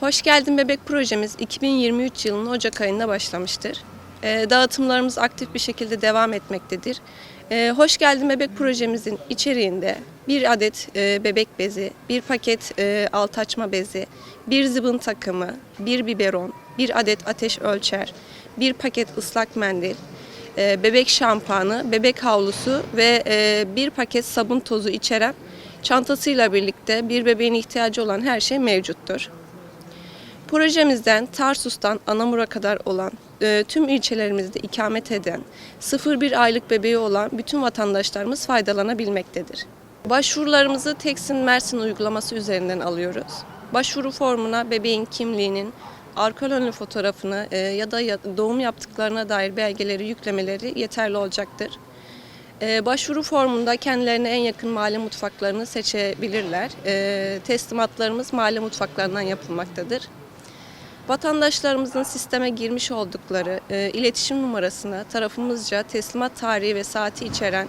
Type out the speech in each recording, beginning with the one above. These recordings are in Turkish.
Hoş Geldin Bebek projemiz 2023 yılının Ocak ayında başlamıştır. Ee, Dağıtımlarımız aktif bir şekilde devam etmektedir. Ee, Hoş Geldin Bebek projemizin içeriğinde bir adet e, bebek bezi, bir paket e, alt açma bezi, bir zıbın takımı, bir biberon, bir adet ateş ölçer, bir paket ıslak mendil, e, bebek şampuanı, bebek havlusu ve bir paket sabun tozu içeren çantasıyla birlikte bir bebeğin ihtiyacı olan her şey mevcuttur. Projemizden Tarsus'tan Anamur'a kadar olan e, tüm ilçelerimizde ikamet eden 0-1 aylık bebeği olan bütün vatandaşlarımız faydalanabilmektedir. Başvurularımızı Teksin Mersin uygulaması üzerinden alıyoruz. Başvuru formuna bebeğin kimliğinin arka önlü fotoğrafını e, ya da doğum yaptıklarına dair belgeleri yüklemeleri yeterli olacaktır. E, başvuru formunda kendilerine en yakın mahalle mutfaklarını seçebilirler. E, teslimatlarımız mahalle mutfaklarından yapılmaktadır. Vatandaşlarımızın sisteme girmiş oldukları e, iletişim numarasına tarafımızca teslimat tarihi ve saati içeren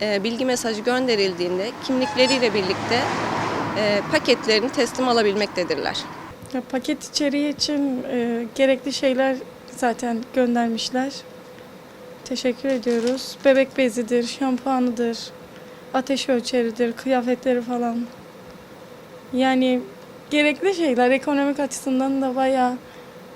e, bilgi mesajı gönderildiğinde kimlikleriyle birlikte e, paketlerini teslim alabilmektedirler. Ya, paket içeriği için e, gerekli şeyler zaten göndermişler. Teşekkür ediyoruz. Bebek bezidir, şampuanıdır, ateş ölçeridir, kıyafetleri falan. Yani gerekli şeyler ekonomik açısından da bayağı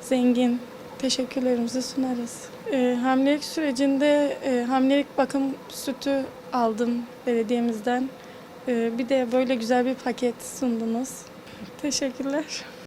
zengin. Teşekkürlerimizi sunarız. E, hamilelik sürecinde e, hamilelik bakım sütü aldım belediyemizden. E, bir de böyle güzel bir paket sundunuz. Teşekkürler.